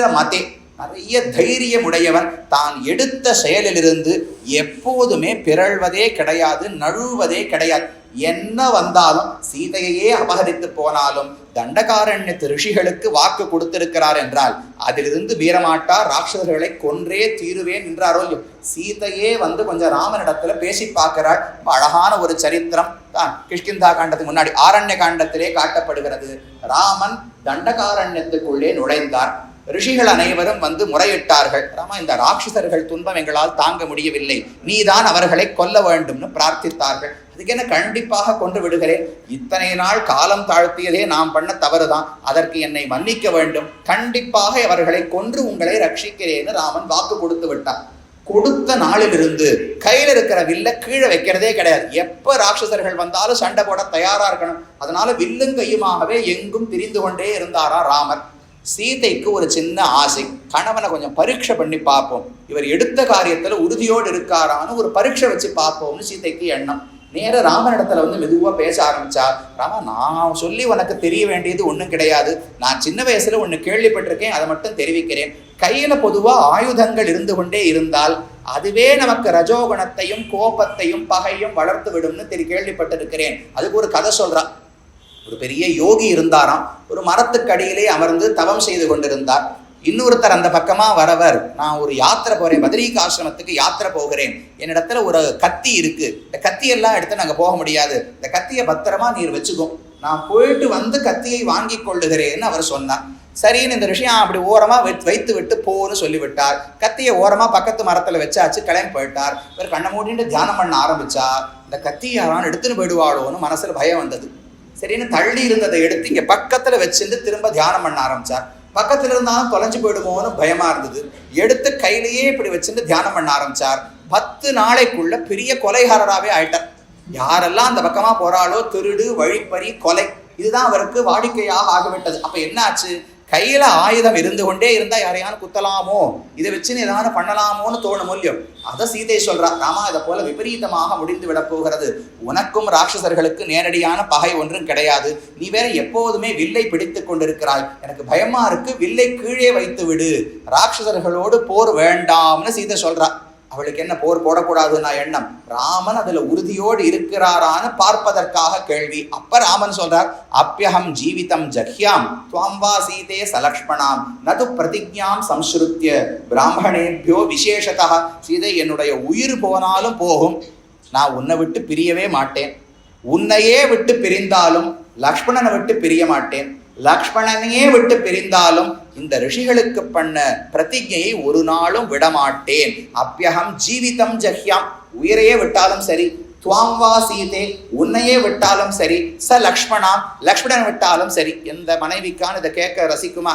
வீர மதே நிறைய தைரியம் உடையவன் தான் எடுத்த செயலிலிருந்து எப்போதுமே பிறழ்வதே கிடையாது நழுவதே கிடையாது. என்ன வந்தாலும் சீதையையே அபகரித்து போனாலும் தண்டகாரண்யத்து ரிஷிகளுக்கு வாக்கு கொடுத்திருக்கிறார் என்றால் அதிலிருந்து வீரமாட்டார் ராட்சசர்களை கொன்றே தீருவேன் என்றாரோ இல்லையோ? சீதையே வந்து கொஞ்சம் ராமனிடத்துல பேசி பார்க்கிறாள். அழகான ஒரு சரித்திரம் தான் கிஷ்கிந்தா காண்டத்துக்கு முன்னாடி ஆரண்ய காண்டத்திலே காட்டப்படுகிறது. ராமன் தண்டகாரண்யத்துக்குள்ளே நுழைந்தார். ரிஷிகள் அனைவரும் வந்து முறையிட்டார்கள். ராமா இந்த ராட்சசர்கள் துன்பம் எங்களால் தாங்க முடியவில்லை. நீதான் அவர்களை கொல்ல வேண்டும்னு பிரார்த்தித்தார்கள். அதுக்கு என்ன கண்டிப்பாக கொண்டு விடுகிறேன்? இத்தனை நாள் காலம் தாழ்த்தியதே நாம் பண்ண தவறுதான். அதற்கு என்னை மன்னிக்க வேண்டும். கண்டிப்பாக அவர்களை கொன்று உங்களை ரட்சிக்கிறேன்னு ராமன் வாக்கு கொடுத்து விட்டான் கொடுத்த நாளிலிருந்து கையில் இருக்கிற வில்ல கீழே வைக்கிறதே கிடையாது. எப்ப ராட்சசர்கள் வந்தாலும் சண்டை போட தயாரா இருக்கணும். அதனால வில்லும் கையுமாகவே எங்கும் திரிந்து கொண்டே இருந்தாரா ராமர். சீதைக்கு ஒரு சின்ன ஆசை. கணவனை கொஞ்சம் பரீட்சை பண்ணி பார்ப்போம். இவர் எடுத்த காரியத்துல உறுதியோடு இருக்காரான்னு ஒரு பரீட்சை வச்சு பார்ப்போம்னு சீதைக்கு எண்ணம். நேர ராமனிடத்துல வந்து மெதுவா பேச ஆரம்பிச்சா ராமா நான் சொல்லி உனக்கு தெரிய வேண்டியது ஒண்ணும் கிடையாது. நான் சின்ன வயசுல ஒண்ணு கேள்விப்பட்டிருக்கேன் அதை மட்டும் தெரிவிக்கிறேன். கையில பொதுவா ஆயுதங்கள் இருந்து கொண்டே இருந்தால் அதுவே நமக்கு ரஜோகுணத்தையும் கோபத்தையும் பகையும் வளர்த்து விடும்னு தெரி கேள்விப்பட்டிருக்கிறேன். அதுக்கு ஒரு கதை சொல்றான் ஒரு பெரிய யோகி இருந்தாராம். ஒரு மரத்துக்கடியிலே அமர்ந்து தவம் செய்து கொண்டிருந்தார். இன்னொருத்தர் அந்த பக்கமாக வரவர் நான் ஒரு யாத்திரை போகிறேன் பத்ரீக ஆசிரமத்துக்கு யாத்திரை போகிறேன். என்னிடத்துல ஒரு கத்தி இருக்கு. இந்த கத்தியெல்லாம் எடுத்து நாங்கள் போக முடியாது. இந்த கத்தியை பத்திரமா நீர் வச்சுக்கோ. நான் போயிட்டு வந்து கத்தியை வாங்கி கொள்ளுகிறேன்னு அவர் சொன்னார். சரின்னு இந்த விஷயம் அப்படி ஓரமாக வைத்து வைத்து விட்டு போன்னு சொல்லிவிட்டார். கத்தியை ஓரமாக பக்கத்து மரத்தில் வச்சாச்சு கிளம்பி போயிட்டார். இவர் கண்ணை மூடிட்டு தியானம் பண்ண ஆரம்பித்தா இந்த கத்தியை யாரான் எடுத்துன்னு போயிடுவாளோன்னு மனசில் பயம் வந்தது. சரின்னு தள்ளி இருந்ததை எடுத்து இங்கே பக்கத்தில் வச்சிருந்து திரும்ப தியானம் பண்ண ஆரம்பிச்சார். பக்கத்தில் இருந்தாலும் தொலைஞ்சு போயிடுமோன்னு பயமாக இருந்தது. எடுத்து கையிலேயே இப்படி வச்சிருந்து தியானம் பண்ண ஆரம்பிச்சார். பத்து நாளைக்குள்ள பெரிய கொலைகாரராகவே ஆயிட்டார். யாரெல்லாம் அந்த பக்கமாக போகிறாளோ திருடு வழிப்பறி கொலை இதுதான் அவருக்கு வாடிக்கையாக ஆகிவிட்டது. அப்போ என்னாச்சு கையில ஆயுதம் இருந்து கொண்டே இருந்தா யாரையான குத்தலாமோ? இதை வச்சுன்னு ஏதாவது பண்ணலாமோன்னு தோணும் மூலியம் அதை சீதை சொல்றா ராமா இதை போல விபரீதமாக முடிந்து விட போகிறது. உனக்கும் ராட்சசர்களுக்கு நேரடியான பகை ஒன்றும் கிடையாது. நீ வேற எப்போதுமே வில்லை பிடித்து கொண்டிருக்கிறாய். எனக்கு பயமா இருக்கு வில்லை கீழே வைத்து விடு ராட்சசர்களோடு போர் வேண்டாம்னு சீதை சொல்றா. அவளுக்கு என்ன போர் போடக்கூடாதுன்னா எண்ணம்? ராமன் அதுல உறுதியோடு இருக்கிறாரான்னு பார்ப்பதற்காக கேள்வி. அப்ப ராமன் சொல்றார் அப்பியகம் ஜீவிதம் ஜஹ்யாம் துவாம்பா சீதே சலக்ஷ்மணாம் நது பிரதிஜாம் சம்ஸ்ருத்திய பிராமணேபியோ விசேஷதா சீதை என்னுடைய உயிர் போனாலும் போகும். நான் உன்னை விட்டு பிரியவே மாட்டேன். உன்னையே விட்டு பிரிந்தாலும் லக்ஷ்மணனை விட்டு பிரிய மாட்டேன். லக்ஷ்மணனையே விட்டு பிரிந்தாலும் இந்த ரிஷிகளுக்கு பண்ண பிரதிஜையை ஒரு நாளும் விடமாட்டேன். அப்பியகம் ஜீவிதம் ஜஹ்யாம். உயிரையே விட்டாலும் சரி துவாம் வா சீதே உன்னையே விட்டாலும் சரி ச லக்ஷ்மணா லக்ஷ்மணன் விட்டாலும் சரி எந்த மனைவிக்கான இதை கேட்க ரசிக்குமா?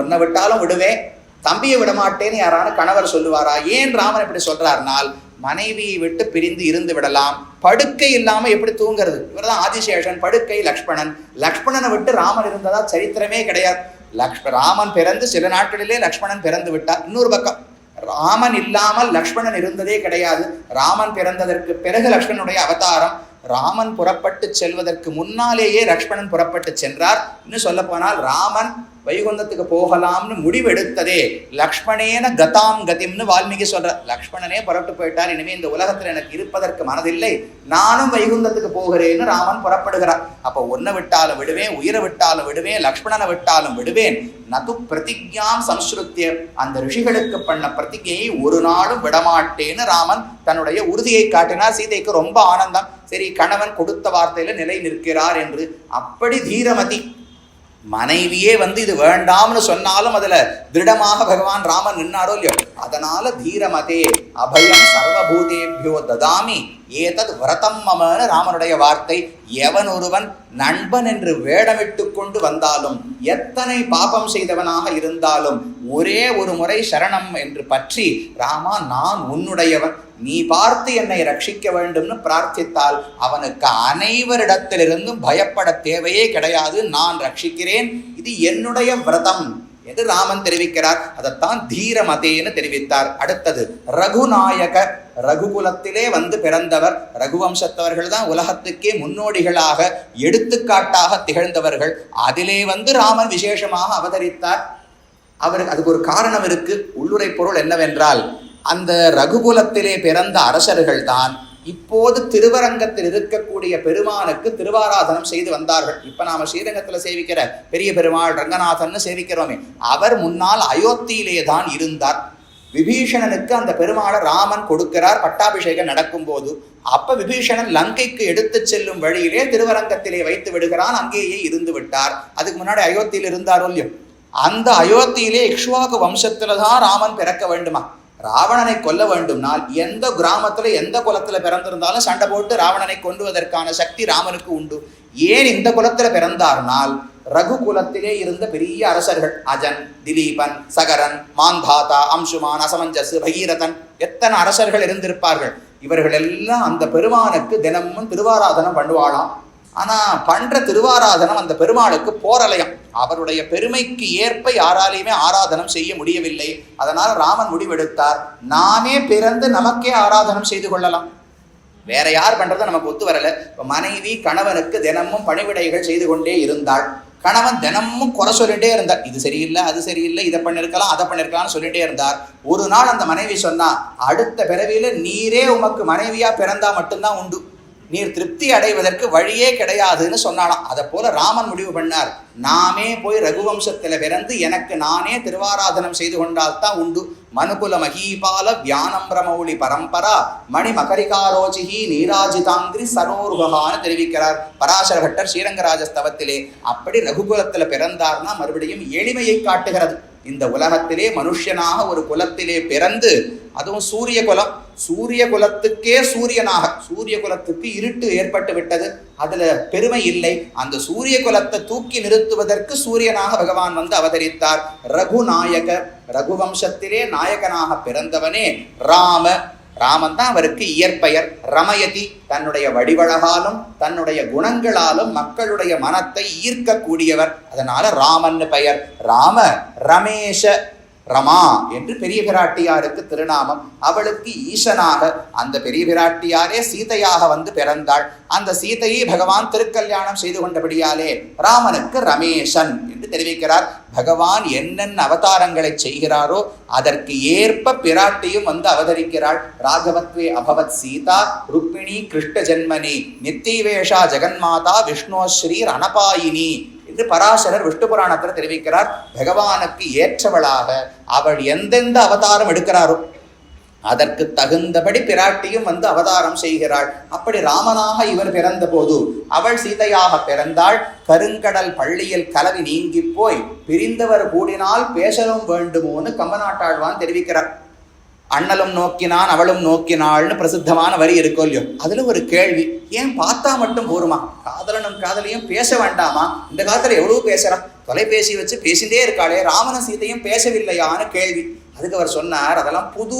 உன்னை விட்டாலும் விடுவேன் தம்பியை விடமாட்டேன்னு யாரான கணவர் சொல்லுவாரா? ஏன் ராமன் இப்படி சொல்றாருனால் மனைவியை விட்டு பிரிந்து இருந்து விடலாம். படுக்கை இல்லாம எப்படி தூங்குறது? இவர்தான் ஆதிசேஷன் படுக்கை லக்ஷ்மணன். லக்ஷ்மணனை விட்டு ராமன் இருந்ததா? சரித்திரமே கிடையாது. லக்ஷ்ம ராமன் பிறந்து சில நாட்களிலே லக்ஷ்மணன் பிறந்து விட்டார். இன்னொரு பக்கம் ராமன் இல்லாமல் லக்ஷ்மணன் இருந்ததே கிடையாது. ராமன் பிறந்ததற்கு பிறகு லக்ஷ்மணனுடைய அவதாரம் ராமன் புறப்பட்டு செல்வதற்கு முன்னாலேயே லக்ஷ்மணன் புறப்பட்டு சென்றார். இன்னும் சொல்ல போனால் ராமன் வைகுந்தத்துக்கு போகலாம்னு முடிவெடுத்ததே. லக்ஷ்மணேன கதாம் கதிம்னு வால்மீகி சொல்றார். லக்ஷ்மணனே புறப்பட்டு போயிட்டார். இனிமே இந்த உலகத்துல எனக்கு இருப்பதற்கு மனதில்லை. நானும் வைகுந்தத்துக்கு போகிறேன்னு ராமன் புறப்படுகிறார். அப்ப ஒன்னை விட்டாலும் விடுவேன் உயிரை விட்டாலும் விடுவேன் லக்ஷ்மணனை விட்டாலும் விடுவேன். நது பிரதிஜாம் சம்ஸ்ருத்திய. அந்த ரிஷிகளுக்கு பண்ண பிரதிஜையை ஒரு நாளும் விடமாட்டேன்னு ராமன் தன்னுடைய உறுதியை காட்டினார். சீதைக்கு ரொம்ப ஆனந்தம். சரி கணவன் கொடுத்த வார்த்தையில் நிலை நிற்கிறார் என்று அப்படி தீரமதி மனைவியே வந்து இது வேண்டாம்னு சொன்னாலும் அதில் திருடமாக பகவான் ராமன் நின்னாரோ இல்லையோ? அதனால தீரமதே அபயம் சர்வபூதேபியோ ததாமி. ஏதத் விரதம் மமன ராமனுடைய வார்த்தை எவன் ஒருவன் நண்பன் என்று வேடமிட்டு கொண்டு வந்தாலும் எத்தனை பாபம் செய்தவனாக இருந்தாலும் ஒரே ஒரு முறை சரணம் என்று பற்றி ராமா நான் உன்னுடையவன் நீ பார்த்து என்னை ரட்சிக்க வேண்டும்னு பிரார்த்தித்தால் அவனுக்கு அனைவரிடத்திலிருந்தும் பயப்பட தேவையே கிடையாது நான் ரட்சிக்கிறேன். இது என்னுடைய விரதம். என்று ராமன் தெரிவிக்கிறார்? அதைத்தான் தீரமதேன்னு தெரிவித்தார். அடுத்தது ரகுநாயக ரகுகுலத்திலே வந்து பிறந்தவர் ரகுவம்சத்தவர்கள் தான் உலகத்துக்கே முன்னோடிகளாக எடுத்துக்காட்டாக திகழ்ந்தவர்கள். அதிலே வந்து ராமன் விசேஷமாக அவதரித்தார். அவருக்கு அதுக்கு ஒரு காரணம் இருக்கு. உள்ளுரை பொருள் என்னவென்றால் அந்த ரகுகுலத்திலே பிறந்த அரசர்கள் தான் இப்போது திருவரங்கத்தில் இருக்கக்கூடிய பெருமானுக்கு திருவாராதனம் செய்து வந்தார்கள். இப்ப நாம ஸ்ரீரங்கத்துல சேவிக்கிற பெரிய பெருமாள் ரங்கநாதன் சேவிக்கிறோமே. அவர் முன்னால் அயோத்தியிலே தான் இருந்தார். விபீஷணனுக்கு அந்த பெருமாளை ராமன் கொடுக்கிறார். பட்டாபிஷேகம் நடக்கும்போது அப்ப விபீஷணன் லங்கைக்கு எடுத்து செல்லும் வழியிலே திருவரங்கத்திலே வைத்து விடுகிறான். அங்கேயே இருந்து விட்டார். அதுக்கு முன்னாடி அயோத்தியில் இருந்தாரோ இல்லையோ? அந்த அயோத்தியிலே இக்ஷ்வாகு வம்சத்துல தான் ராமன் பிறக்க வேண்டுமா? ராவணனை கொல்ல வேண்டும்னால் எந்த கிராமத்துல எந்த குலத்துல பிறந்திருந்தாலும் சண்டை போட்டு ராவணனை கொண்டுவதற்கான சக்தி ராமனுக்கு உண்டு. ஏன் இந்த குலத்துல பிறந்தார்னால் ரகு குலத்திலே இருந்த பெரிய அரசர்கள் அஜன் திலீபன் சகரன் மாந்தாதா அம்சுமான் அசமஞ்சஸ் பகீரதன் எத்தனை அரசர்கள் இருந்திருப்பார்கள். இவர்கள் எல்லாம் அந்த பெருமானுக்கு தினமும் திருவாராதனம் பண்ணுவாளாம். ஆனால் பண்ணுற திருவாராதனம் அந்த பெருமாளுக்கு போரலயம். அவருடைய பெருமைக்கு ஏற்ப யாராலையுமே ஆராதனம் செய்ய முடியவில்லை. அதனால் ராமன் முடிவெடுத்தார். நானே பிறந்து நமக்கே ஆராதனம் செய்து கொள்ளலாம். வேற யார் பண்ணுறதை நமக்கு ஒத்து வரலை. இப்போ மனைவி கணவனுக்கு தினமும் பணிவிடைகள் செய்து கொண்டே இருந்தாள். கணவன் தினமும் குறை சொல்லிட்டே இருந்தார். இது சரியில்லை அது சரியில்லை இதை பண்ணிருக்கலாம் அதை பண்ணிருக்கலாம்னு சொல்லிட்டே இருந்தார். ஒரு நாள் அந்த மனைவி சொன்னா அடுத்த பிறவியில நீரே உமக்கு மனைவியா பிறந்தா மட்டும்தான் உண்டு. நீர் திருப்தி அடைவதற்கு வழியே கிடையாதுன்னு சொன்னாலாம் அதை போல ராமன் முடிவு பண்ணார். நாமே போய் ரகுவம்சத்தில் பிறந்து எனக்கு நானே திருவாராதனம் செய்து கொண்டால்தான் உண்டு. மனுகுல மகீபால வியானம்பிரமௌலி பரம்பரா மணி மகரிகாரோச்சிகி நீராஜிதாங்கிரி சரோருகான்னு தெரிவிக்கிறார். பராசர பட்டர் ஸ்ரீரங்கராஜஸ்தவத்திலே. அப்படி ரகுகுலத்தில் பிறந்தார்னா மறுபடியும் எளிமையை காட்டுகிறது. இந்த உலகத்திலே மனுஷனாக ஒரு குலத்திலே பிறந்து அதுவும் சூரிய குலம். சூரிய குலத்துக்கே சூரியனாக சூரிய குலத்துக்கு இருட்டு ஏற்பட்டு விட்டது. அதுல பெருமை இல்லை. அந்த சூரிய குலத்தை தூக்கி நிறுத்துவதற்கு சூரியனாக பகவான் வந்து அவதரித்தார். ரகுநாயக ரகுவம்சத்திலே நாயகனாக பிறந்தவனே ராம. ராமன் தான் அவருக்கு இயற்பெயர். ரமயதி தன்னுடைய வடிவழகாலும் தன்னுடைய குணங்களாலும் மக்களுடைய மனத்தை ஈர்க்கக்கூடியவர். அதனால ராமன்னு பெயர். ராம ரமேஷ ரமா என்று பெரிய பிராட்டியாருக்கு திருநாமம். அவளுக்கு ஈசனாக அந்த பெரிய பிராட்டியாரே சீதையாக வந்து பிறந்தாள். அந்த சீதையை பகவான் திருக்கல்யாணம் செய்து கொண்டபடியாலே ராமனுக்கு ரமேஷன் என்று தெரிவிக்கிறார். பகவான் என்னென்ன அவதாரங்களை செய்கிறாரோ அதற்கு ஏற்ப பிராட்டியும் வந்து அவதரிக்கிறாள். ராகவத்வே அபவத் சீதா ருக்மிணி கிருஷ்ண ஜென்மனி நித்திவேஷா ஜெகன்மாதா விஷ்ணோஸ்ரீ ரணபாயினி என்று பராசரர் விஷ்ணு புராணத்தில் தெரிவிக்கிறார். பகவானுக்கு ஏற்றவளாக அவள் எந்தெந்த அவதாரம் எடுக்கிறாரோ அதற்கு தகுந்தபடி பிராட்டியும் வந்து அவதாரம் செய்கிறாள். அப்படி ராமனாக இவர் பிறந்த போது அவள் சீதையாக பிறந்தாள். கருங்கடல் பள்ளியில் கலவி நீங்கி போய் பிரிந்தவர் கூடினால் பேசலும் வேண்டுமோன்னு கம்பநாட்டாழ்வான் தெரிவிக்கிறார். அண்ணலும் நோக்கினான் அவளும் நோக்கினாள்னு பிரசித்தமான வரி இருக்கும் இல்லையோ? அதுல ஒரு கேள்வி ஏன் பார்த்தா மட்டும் போருமா? காதலனும் காதலியும் பேச வேண்டாமா? இந்த காலத்துல எவ்வளவு பேசுகிறான் தொலைபேசி வச்சு பேசிட்டே இருக்காளே ராமன சீதையும் பேசவில்லையான்னு கேள்வி. அதுக்கு அவர் சொன்னார் அதெல்லாம் புது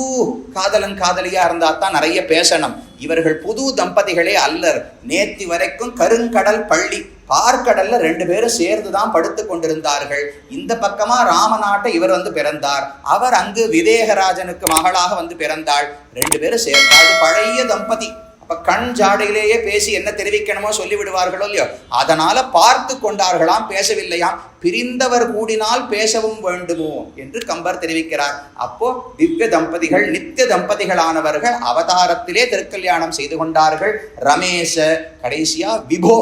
காதலன் காதலியா இருந்தா தான் நிறைய பேசணும். இவர்கள் புது தம்பதிகளே அல்லர். நேத்தி வரைக்கும் கருங்கடல் பள்ளி. பார்க்கடல்ல ரெண்டு பேரும் சேர்ந்து தான் படுத்து கொண்டிருந்தார்கள். இந்த பக்கமா ராமநாட்டை இவர் வந்து பிறந்தார். அவர் அங்கு விதேகராஜனுக்கு மகளாக வந்து பிறந்தாள். ரெண்டு பேரும் சேர்ந்தாள். பழைய தம்பதி. அப்ப கண் ஜாடையிலேயே பேசி என்ன தெரிவிக்கணுமோ சொல்லி விடுவார்களோ இல்லையோ? அதனால பார்த்து கொண்டார்களாம் பேசவில்லையாம். பிரிந்தவர் கூடினால் பேசவும் வேண்டுமோ? என்று கம்பர் தெரிவிக்கிறார். அப்போ திவ்ய தம்பதிகள் நித்திய தம்பதிகளானவர்கள் அவதாரத்திலே திருக்கல்யாணம் செய்து கொண்டார்கள். ரமேஷ கடைசியா விபோ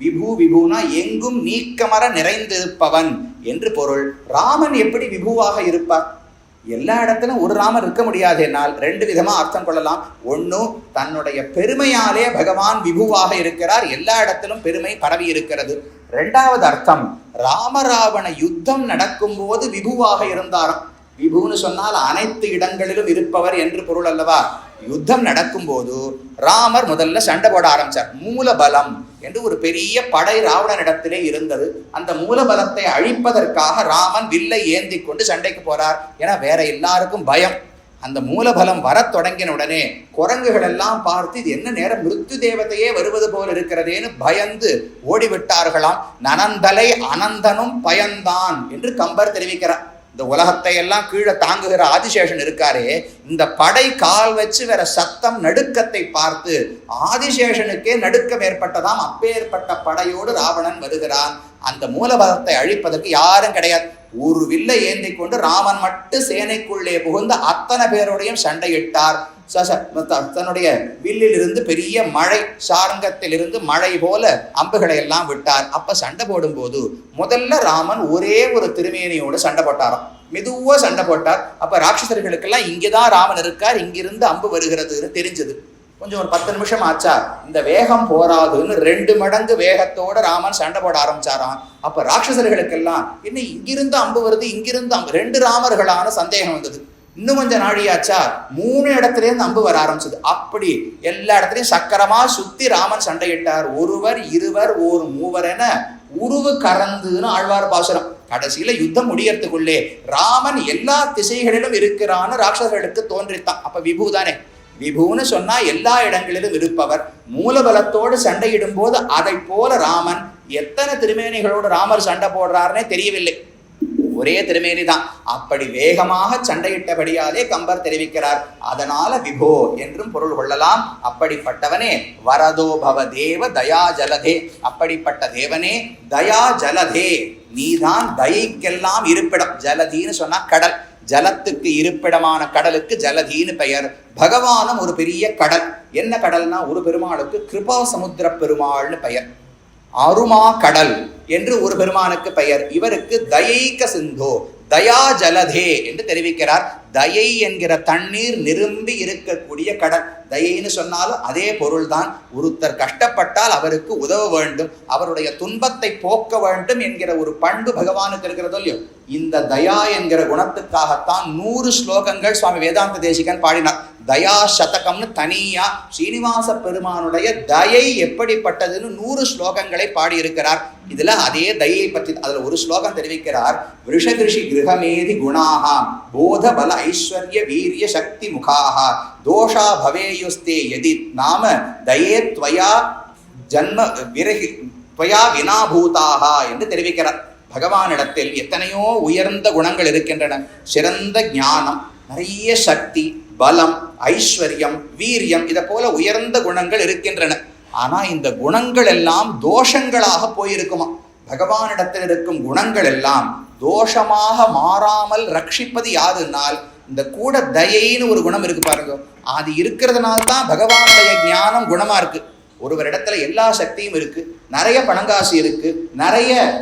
விபு விபுனா எங்கும் நீக்கமர நிறைந்திருப்பவன் என்று பொருள். ராமன் எப்படி விபுவாக இருப்பார்? எல்லா இடத்திலும் ஒரு ராமர் இருக்க முடியாதேனால் ரெண்டு விதமா அர்த்தம் கொள்ளலாம். ஒன்றும் தன்னுடைய பெருமையாலே பகவான் விபுவாக இருக்கிறார். எல்லா இடத்திலும் பெருமை பரவி இருக்கிறது. ரெண்டாவது அர்த்தம் ராமராவண யுத்தம் நடக்கும்போது விபுவாக இருந்தாராம். விபுன்னு சொன்னால் அனைத்து இடங்களிலும் இருப்பவர் என்று பொருள் அல்லவா? யுத்தம் நடக்கும்போது ராமர் முதல்ல சண்டை போட ஆரம்பிச்சார். மூலபலம் என்று ஒரு பெரிய படை ராவணனிடத்திலே இருந்தது. அந்த மூலபலத்தை அழிப்பதற்காக ராமன் வில்லை ஏந்தி கொண்டு சண்டைக்கு போறார் ஏன்னா வேற எல்லாருக்கும் பயம். அந்த மூலபலம் வரத் தொடங்கின உடனே குரங்குகள் எல்லாம் பார்த்து இது என்ன நேரம்? மிருத்து தேவதையே வருவது போல் இருக்கிறதேன்னு பயந்து ஓடிவிட்டார்களாம். நனந்தலை அனந்தனும் பயந்தான் என்று கம்பர் தெரிவிக்கிறார். இந்த உலகத்தை எல்லாம் கீழே தாங்குகிற ஆதிசேஷன் இருக்காரே இந்த படை கால் வச்சு வேற சத்தம் நடுக்கத்தை பார்த்து ஆதிசேஷனுக்கே நடுக்கம் ஏற்பட்டதாம் அப்பேற்பட்ட படையோடு ராவணன் வருகிறான். அந்த மூலபதத்தை அழிப்பதற்கு யாரும் கிடையாது. ஒரு வில்லை ஏந்தி கொண்டு ராமன் மட்டும் சேனைக்குள்ளே புகுந்து அத்தனை பேரோடையும் சண்டையிட்டார். தன்னுடைய வில்லில் இருந்து பெரிய மழை சாரங்கத்திலிருந்து மழை போல அம்புகளை எல்லாம் விட்டார். அப்ப சண்டை போடும்போது முதல்ல ராமன் ஒரே ஒரு திருமேனியோடு சண்டை போட்டாராம். மெதுவா சண்டை போட்டார். அப்ப ராட்சசர்களுக்கெல்லாம் இங்கேதான் ராமன் இருக்கார் இங்கிருந்து அம்பு வருகிறதுன்னு தெரிஞ்சது. கொஞ்சம் ஒரு பத்து நிமிஷம் ஆச்சா. இந்த வேகம் போராதுன்னு ரெண்டு மடங்கு வேகத்தோட ராமன் சண்டை போட ஆரம்பிச்சாராம். அப்ப ராட்சசர்களுக்கெல்லாம் என்ன இங்கிருந்து அம்பு வருது இங்கிருந்து அம்பு. ரெண்டு ராமர்களான சந்தேகம் வந்தது. இன்னும் கொஞ்சம் நாழியாச்சா? மூணு இடத்துல அம்பு வர ஆரம்பிச்சது. அப்படி எல்லா இடத்துலயும் சக்கரமா சுத்தி ராமன் சண்டையிட்டார். ஒருவர் இருவர் ஒரு மூவர் என உருவு கறந்துன்னு ஆழ்வார் பாசுரம். கடைசியில யுத்தம் முடியறதுக்குள்ளே ராமன் எல்லா திசைகளிலும் இருக்கிறான்னு ராட்சசர்களுக்கு தோன்றித்தான். அப்ப விபு தானே? விபுன்னு சொன்னா எல்லா இடங்களிலும் இருப்பவர். மூலபலத்தோடு சண்டையிடும் போது அதை போல ராமன் எத்தனை திருமேனிகளோடு ராமர் சண்டை போடுறாருன்னே தெரியவில்லை. ஒரே திருமேனி தான். அப்படி வேகமாக சண்டையிட்டபடியாலே கம்பர் தெரிவிக்கிறார். அதனால விபோ என்றும் பொருள் கொள்ளலாம். அப்படிப்பட்டவனே வரதோ பவ தேவ தயா ஜலதே. அப்படிப்பட்ட தேவனே தயா ஜலதே. நீதான் தயைக்கெல்லாம் இருப்பிடம். ஜலதின்னு சொன்னா கடல். ஜலத்துக்கு இருப்பிடமான கடலுக்கு ஜலதின்னு பெயர். பகவானும் ஒரு பெரிய கடல். என்ன கடல்னா ஒரு பெருமாளுக்கு கிருபா சமுத்திர பெருமாள்னு பெயர். அருமா கடல். என்று ஒரு பெருமானுக்கு பெயர். இவருக்கு தயைக்க சிந்தோ தயா ஜலதே என்று தெரிவிக்கிறார். தயை என்கிற தண்ணீர் நிரும்பி இருக்கக்கூடிய கடல். தயைன்னு சொன்னாலும் அதே பொருள்தான். ஒருத்தர் கஷ்டப்பட்டால் அவருக்கு உதவ வேண்டும். அவருடைய துன்பத்தை போக்க வேண்டும் என்கிற ஒரு பண்பு பகவானுக்கு இருக்கிறதோ இல்லையோ? இந்த தயா என்கிற குணத்துக்காகத்தான் நூறு ஸ்லோகங்கள் சுவாமி வேதாந்த தேசிகன் பாடினார். தயா சதகம்னு தனியா ஸ்ரீனிவாச பெருமானுடைய தயை எப்படிப்பட்டதுன்னு நூறு ஸ்லோகங்களை பாடியிருக்கிறார். இதுல அதே தயை பற்றி அதுல ஒரு ஸ்லோகம் தெரிவிக்கிறார். விஷகிருஷி கிரகமேதி குணாக போத பல ஐஸ்வர்ய வீரிய சக்தி முகாக தோஷா பவேயுஸ்தே எதி நாம தயே துவயா ஜன்ம விரகி துவயா வினாபூதாக என்று தெரிவிக்கிறார். பகவானிடத்தில் எத்தனையோ உயர்ந்த குணங்கள் இருக்கின்றன. சிறந்த ஞானம் நிறைய சக்தி பலம் ஐஸ்வர்யம் வீரியம் இதை போல உயர்ந்த குணங்கள் இருக்கின்றன. ஆனா இந்த குணங்கள் எல்லாம் தோஷங்களாக போயிருக்குமா? பகவானிடத்தில் இருக்கும் குணங்கள் எல்லாம் தோஷமாக மாறாமல் ரட்சிப்பது யாருன்னால் இந்த கூட தயைன்னு ஒரு குணம் இருக்கு பாருங்க. அது இருக்கிறதுனால தான் பகவானுடைய ஞானம் குணமா இருக்கு. ஒருவரிடத்துல எல்லா சக்தியும் இருக்கு. நிறைய பணங்காசு இருக்கு. நிறைய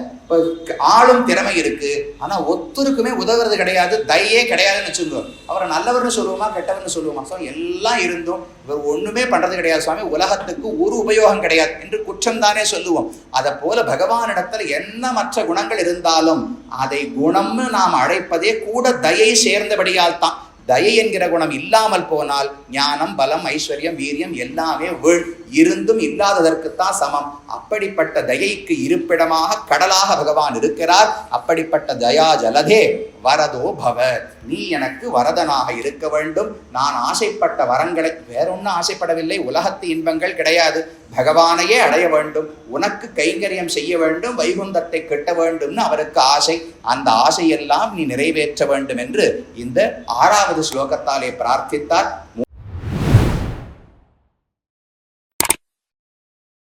ஆளும் திறமை இருக்கு. ஆனா ஒத்தருக்குமே உதவுறது கிடையாது தயே கிடையாதுன்னு வச்சுக்கோ அவரை நல்லவர்னு சொல்லுவோமா கெட்டவர்னு சொல்லுவோமா? ஸோ எல்லாம் இருந்தும் இவர் ஒண்ணுமே பண்றது கிடையாது சுவாமி. உலகத்துக்கு ஒரு உபயோகம் கிடையாது என்று குற்றம் தானே சொல்லுவோம். அதை போல பகவானிடத்துல என்ன மற்ற குணங்கள் இருந்தாலும் அதை குணம்னு நாம் அழைப்பதே கூட தயை சேர்ந்தபடியால் தான் தயை என்கிற குணம் இல்லாமல் போனால் ஞானம் பலம் ஐஸ்வர்யம் வீரியம் எல்லாமே வீழ். இருந்தும் இல்லாததற்குத்தான் சமம். அப்படிப்பட்ட தயைக்கு இருப்பிடமாக கடலாக பகவான் இருக்கிறார். அப்படிப்பட்ட தயா ஜலதே வரதோ பவ. நீ எனக்கு வரதனாக இருக்க வேண்டும். நான் ஆசைப்பட்ட வரங்களை வேறொன்னும் ஆசைப்படவில்லை. உலகத்து இன்பங்கள் கிடையாது. பகவானையே அடைய வேண்டும். உனக்கு கைங்கரியம் செய்ய வேண்டும். வைகுந்தத்தை கெட்ட வேண்டும்னு அவருக்கு ஆசை. அந்த ஆசையெல்லாம் நீ நிறைவேற்ற வேண்டும் என்று இந்த ஆறாவது ஸ்லோகத்தாலே பிரார்த்தித்தார்.